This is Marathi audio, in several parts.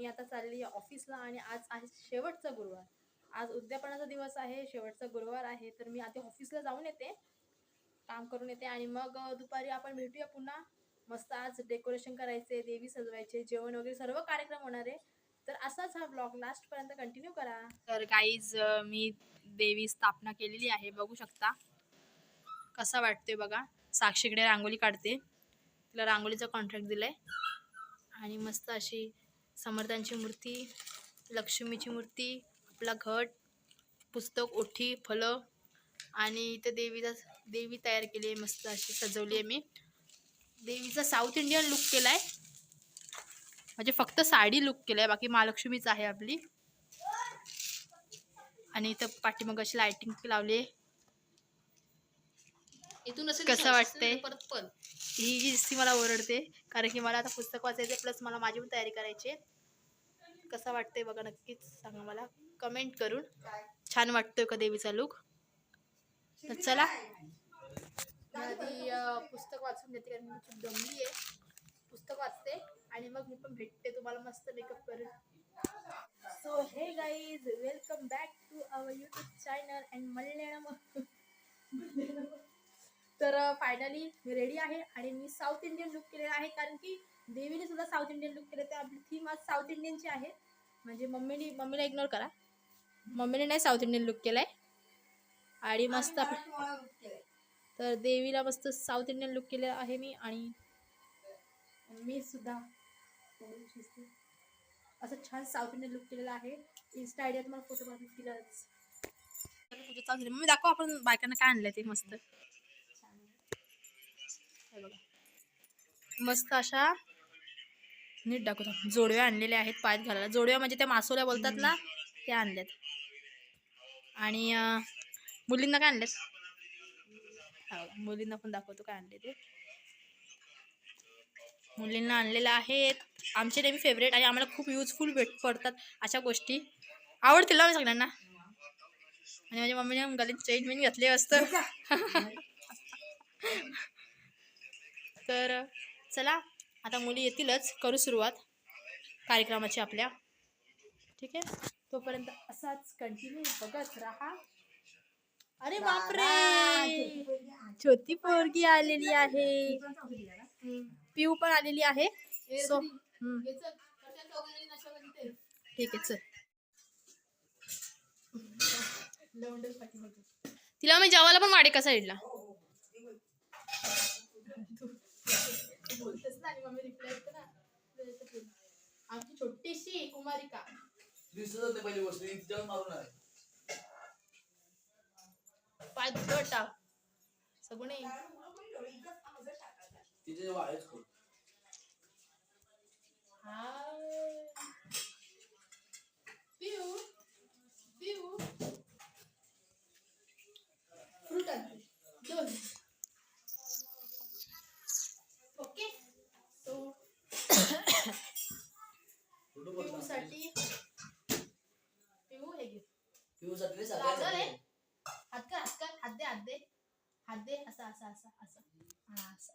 मी आता चालली आहे ऑफिसला आणि आज आहे शेवटचा गुरुवार. आज उद्यापनाचा दिवस आहे शेवटचा गुरुवार आहे तर मी आता ऑफिसला जाऊन येते काम करून येते आणि मग दुपारी आपण भेटूया पुन्हा. मस्त आज डेकोरेशन करायचे देवी सजवायचे जेवण वगैरे सर्व कार्यक्रम होणार आहे. तर असाच हा ब्लॉग लास्टपर्यंत कंटिन्यू करा. तर गाईज मी देवी स्थापना केलेली आहे बघू शकता. कसा वाटतोय बघा. साक्षीकडे रांगोळी काढते. तिला रांगोळीचा कॉन्ट्रॅक्ट दिलाय. आणि मस्त अशी समर्थांची मूर्ती लक्ष्मीची मूर्ती आपला घट पुस्तक ओठी फलं आणि इथं देवीचा देवी तयार केली आहे मस्त अशी सजवली आहे मी. देवीचा साऊथ इंडियन लुक केलाय. म्हणजे फक्त साडी लुक केलाय बाकी महालक्ष्मीच आहे आपली. आणि इथं पाठीमाग अशी लाइटिंग लावली आहे. इथून असेल कसं वाटतंय? परत पण. ही जी दिसती मला ओरडते कारण की मला आता पुस्तक वाचायचं प्लस मला माझी पण तयारी करायची आहे कसं वाटतंय बघा नक्कीच सांगा मला. कमेंट करून. छान वाटतोय का देवीचा लुक तर चला. आधी पुस्तक वाचून घेते कारण मी खूप दमली आहे पुस्तक वाचते आणि मग मी पण भेटते तुम्हाला मस्त मेकअप करून. So hey guys welcome back to our YouTube channel and Malayalam तर फायनली मी रेडी आहे आणि मी साऊथ इंडियन लुक केलेला आहे. कारण की देवीने सुद्धा साऊथ इंडियन लुक केलं. तर आपली थीम आज साऊथ इंडियनची आहे. म्हणजे मम्मीने मम्मीला इग्नोर करा. मम्मीने नाही साऊथ इंडियन लुक केलाय. आणि मस्त तर देवीला मस्त साऊथ इंडियन लुक केलेला आहे मी. आणि मी सुद्धा असं छान साऊथ इंडियन लुक केलेला आहे. इन्स्टा आयडियात मला फोटो चालू झाली. मम्मी दाखव आपण बायकांना काय आणलंय ते मस्त. हे बघा. मस्त अशा नीट दाखवतो जोडव्या आणलेल्या आहेत पायात घालायला. जोडव्या म्हणजे त्या मासोल्या बोलतात ना त्या आणल्यात. आणि मुलींना काय आणल्यात? हा बघा, मुलींना पण दाखवतो काय आणले ते. मुलींना आणलेल्या आहेत. आमचे नेहमी फेवरेट आणि आम्हाला खूप युजफुल भेट पडतात अशा गोष्टी. आवडतील ना सगळ्यांना? आणि माझ्या मम्मीने गलीत चेंज बिन घातले असतं तर चला आता मुली येतीलच. करू सुरुवात कार्यक्रमाची आपल्या. ठीक आहे? तोपर्यंत असाच कंटिन्यू बघत राहा. अरे बापरे! छोटी पोरगी आलेली आहे. पिऊ पण आलेली आहे. सो ठीक आहे चल. तिला मी जेवायला पण वाढे का साईडला बोलतेस ना आणि मम्मी रिप्लाय ना आमची छोटीशी कुमारिका. दिसत होते पहिली गोष्ट तिच्यावर मारून आहे पाय दुधट टाक सगुणे तिचे वाळेच खूप पिऊ पिऊ फ्रूट आणते दोन ओके सो फोटो बघ ना. पिऊसाठी पिऊ हे घे पिऊसाठी गाजर आहे सगळ्यात हात कर हात कर हात दे हात दे हात दे असा असा असा असा हा असं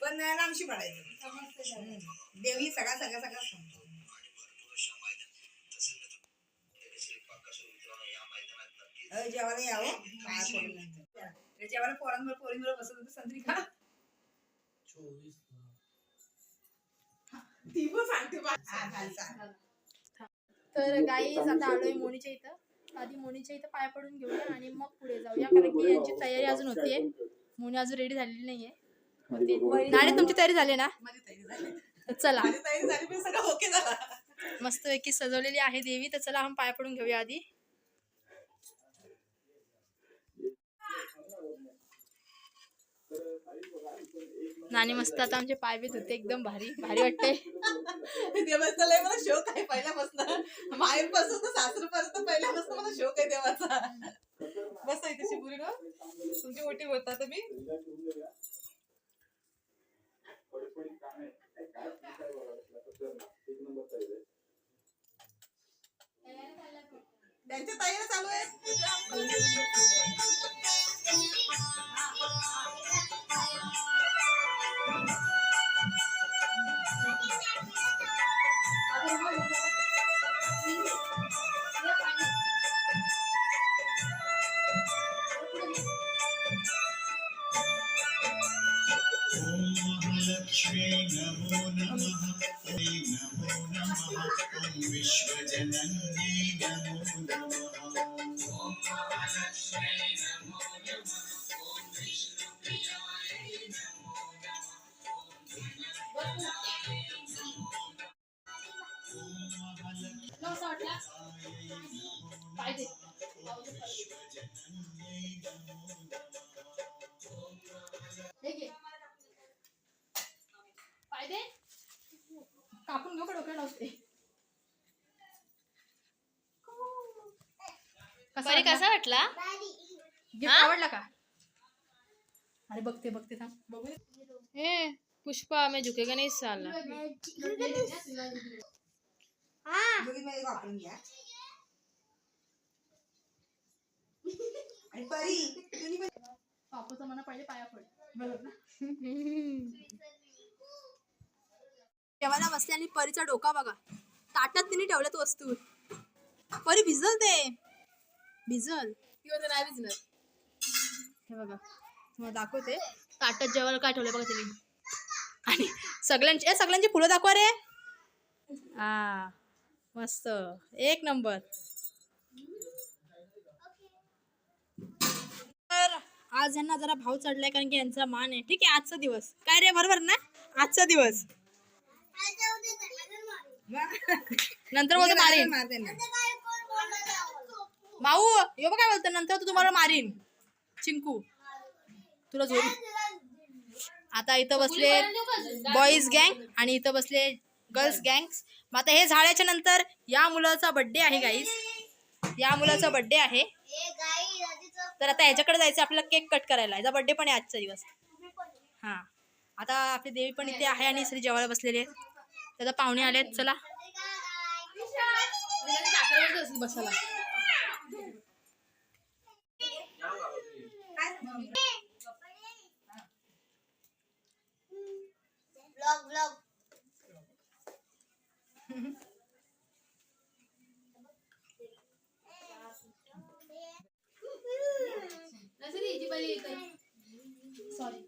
पण आमशी पडायचं. देवी सगळा सगळा सगळा सांगतो. जेवायला यावं. ते जेवायला पोरांवर पोरींवर बसत होतं संत्रिका चोवीस ती पण सांगते. तर गाईज आता आलोय मोनीच्या इथं. आधी मोनीच्या इथं पाय पडून घेऊया आणि मग पुढे जाऊया कारण की यांची तयारी अजून होतीये. मोनी अजून रेडी झालेली नाहीये. होते. नाणे तुमची तयारी झाली ना? माझी तयारी झाली. तर चला. माझी तयारी झाली पण सगळं ओके झाला. मस्तपैकी सजवलेली आहे देवी तर चला आपण पाय पडून घेऊया आधी. नानी मस्त आता आमचे पाय बीत होते एकदम भारी भारी वाटते. देवाचा लय मला शोक आहे पहिल्यापासून. माहेरपासून तर सासर पर्यंत पहिल्यापासून मला शोक आहे देवाचा. बस आहे तशी पुरी ना तुमची मोठी बोलता तुम्ही त्यांच्या ताईला चालू आहे. कापून घेऊ का डोक्याला असते कसा वाटला? गिफ्ट आवडला का? अरे बघते बघते थांब. बघू. ए पुष्पा मैं झुकेगा नहीं साला वापरून घ्या. आणि परी तुम्ही पण बापूचं मना पहिले पाया पड. बरोबर ना? जेवायला बसले आणि परीचा डोका बघा. ताटात तिने ठेवल्यात वस्तू. परी भिजल ते. भिजल. किंवा ते नाही भिजणार हे बघा. तुम्हाला दाखवते. ताटात जेवायला काय ठेवलंय बघा तिने. आणि सगळ्यांची ए सगळ्यांची फुलं दाखवा रे. हा मस्त. एक नंबर. तर आज यांना जरा भाव चढलाय कारण की यांचा मान आहे. ठीक आहे आजचा दिवस. काय रे बरोबर ना? आजचा दिवस. नंतर बोलतो मारीन. मार त्यांना भाऊ यो बघ काय बोलतो. नंतर तू तुम्हाला मारीन. चिंकू तुला झोरी आता इथं बसले बॉईज गँग आणि इथं बसले गर्ल्स गँग मग आता हे झाल्याच्यानंतर या मुलाचा बर्थडे आहे गाईज या मुलाचा बर्थडे आहे तर आता ह्याच्याकडे जायचं आपल्याला केक कट करायला याचा बर्थडे पण आहे आजचा दिवस हा आता आपली देवी पण इथे आहे आणि श्री जेवायला बसलेली आहे त्याचा पाहुणे आले आहेत चला बसायला Vlog, vlog. Nasa eh? di, di balik. Sorry.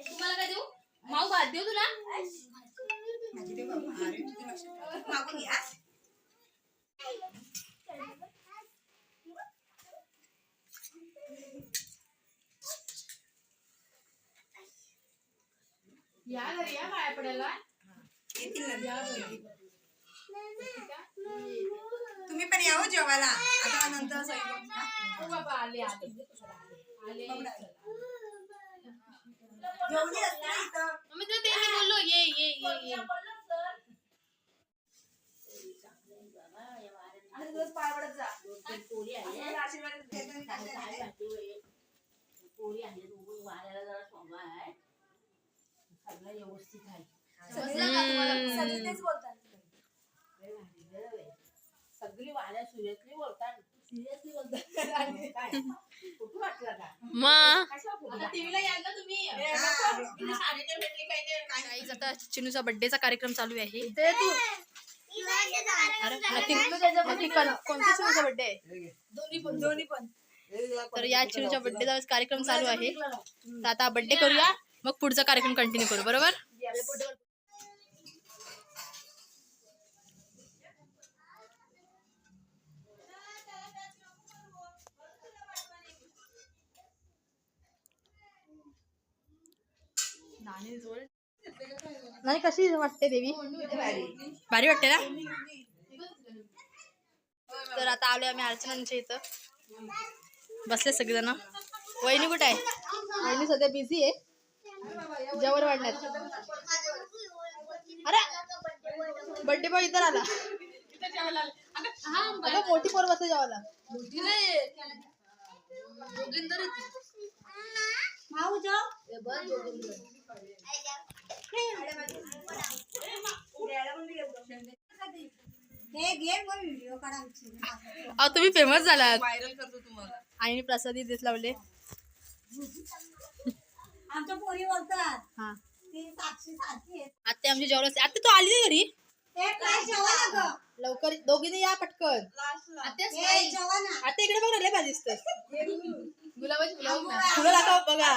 तुम्हाला काय देऊ? माऊ भात देऊ तुला? मागून घ्या या घरी या पाया पडायला येतील ना तुम्ही पण या हो जेवायला आता नंतर. हा? हो. जेवली असते ना इथं बोललो ये ये ये ये आणि रोज पाय पडत जा आम्हाला आशीर्वाद देतो आणि काय नाही. समजलं का तुम्हाला? सगळे तेच बोलतात. सगळी बोलतात. सिरियसली बोलतात. कुठं वाटलं का आता हा. चिनूचा बर्थडेचा कार्यक्रम चालू आहे. ते तू. अरे नक्की नक्की कोण- कोणत्या चिनूचा बर्थडे आहे? घे. दोन्ही पण दोन्ही पण. तर या चिरूच्या बर्थडेचा कार्यक्रम चालू आहे. तर आता बर्थडे करूया. मग पुढचा कार्यक्रम कंटिन्यू करू बरोबर? नाही कशी वाटते देवी? भारी वाटते ना? तर आता आलोय आम्ही अर्चनांच्या इथं. बसले सगळेजण. वहिनी कुठे आहे? वहिनी सध्या बिझी आहे. जेवण वाढण्यात अरे! बर्थडे बॉय इथं आला अगं मोठी पोर बसते जेवायला. अहो तुम्ही फेमस झालात. व्हायरल करतो तुम्हाला. आणि प्रसादी देत लावले. आमच्या पोरी बोलतात. हा. ती साक्षी साक्षी आहे. आता आमची जेवण असते आता तू आली नाही घरी? काय? लवकर दोघीने या पटकन. ए, जेवा ना. आता इकडे बघ लय भाजी फुलं दाखव बघा.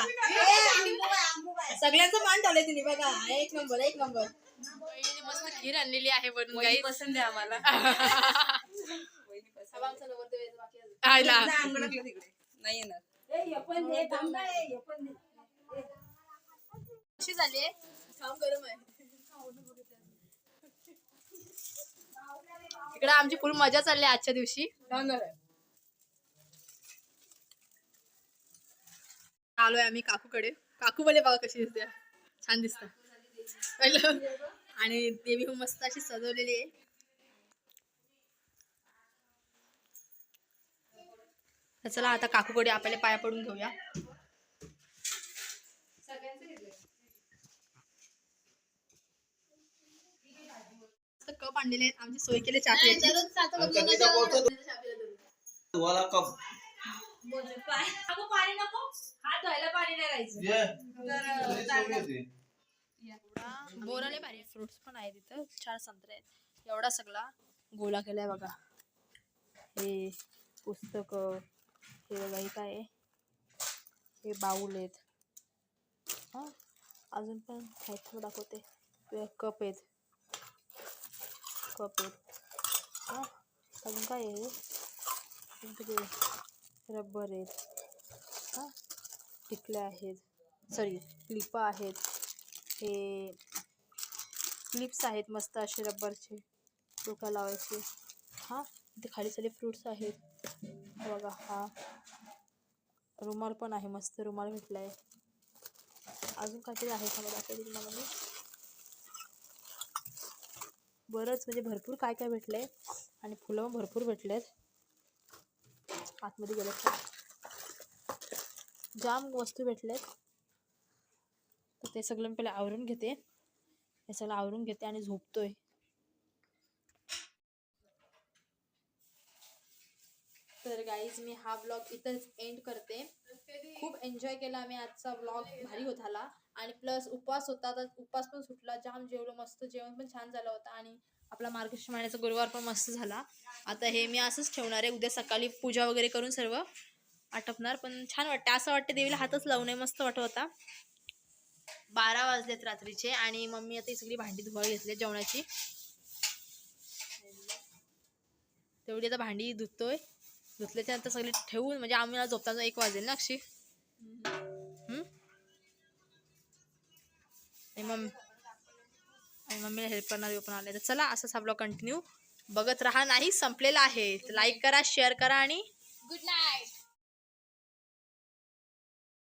आंबोबाई. सगळ्यांचं मान ठेवलंय तिने बघा. एक नंबर एक नंबर. मस्त खीर आणलेली आहे बनून गाई पसंत आहे आम्हाला. नाही येणार. कशी झाली? काम गरम आहे. इकडे आमची फुल मजा चालली आजच्या दिवशी. आलोय आम्ही काकूकडे. काकू बोले बघा कशी दिसते. छान दिसत. पहिलं. आणि देवी हो मस्त अशी सजवलेली आहे. तर चला आता काकूकडे आपल्याला पाया पडून घेऊया. कप आणलेले आहेत. आमची सोय केली कप. अगं, पाणी नको. हात धुवायला पाणी नाही राहायचं. बोराले भारी फ्रुट्स पण आहेत तिथं. चार संत्रे आहेत. एवढा सगळा गोला केलाय बघा. हे पुस्तक हे बघा हे काय आहे. हे बाऊल आहेत. हा? अजून पण साहित्य दाखवते. हे कप आहेत. कप आहेत. हा? अजून काय आहे? हे? हे रबर आहेत. हा? टिकल्या आहेत. सॉरी क्लिपा आहेत. हे क्लिप्स आहेत मस्त असे रबरचे. डोक्या लावायचे. हा इथे खाली सगळे फ्रुट्स आहेत. बघा हा. रुमाल पण आहे मस्त रुमाल भेटला आहे अजून काहीतरी आहे का मला तुम्हाला मी बरंच म्हणजे भरपूर काय काय भेटलंय. आणि फुलं पण भरपूर भेटलेत. आतमध्ये गेलं जाम वस्तू भेटलेत. तर ते सगळं मी पहिले आवरून घेते. हे सगळं आवरून घेते आणि झोपतोय. तर गाईज मी हा ब्लॉग इथंच एंड करते. खूप एन्जॉय केला आम्ही आजचा ब्लॉग भारी होत आला. आणि प्लस उपवास होता तर उपवास पण सुटला. जाम जेवलो मस्त जेवण पण छान झालं होतं. आणि आपला मार्गशीर्ष महिन्याचा गुरुवार पण मस्त झाला. आता हे मी असंच ठेवणार आहे. उद्या सकाळी पूजा वगैरे करून सर्व. आटपणार पण छान वाटतं असं वाटतं देवीला हातच लावू नये. मस्त वाटत होता. बारा वाजलेत रात्रीचे आणि मम्मी आता ही सगळी भांडी धुवायला घेतली जेवणाची. तेवढी आता भांडी धुतोय. धुतल्याच्या नंतर सगळी ठेवून म्हणजे आम्हाला झोपताना एक वाजेल ना अक्षी? मम्मी आणि आणि मम्मीला हेल्प करणार पण आले. तर चला असंच हा कंटिन्यू बघत राहा. नाही संपलेला आहे. लाईक करा शेअर करा आणि गुड नाईट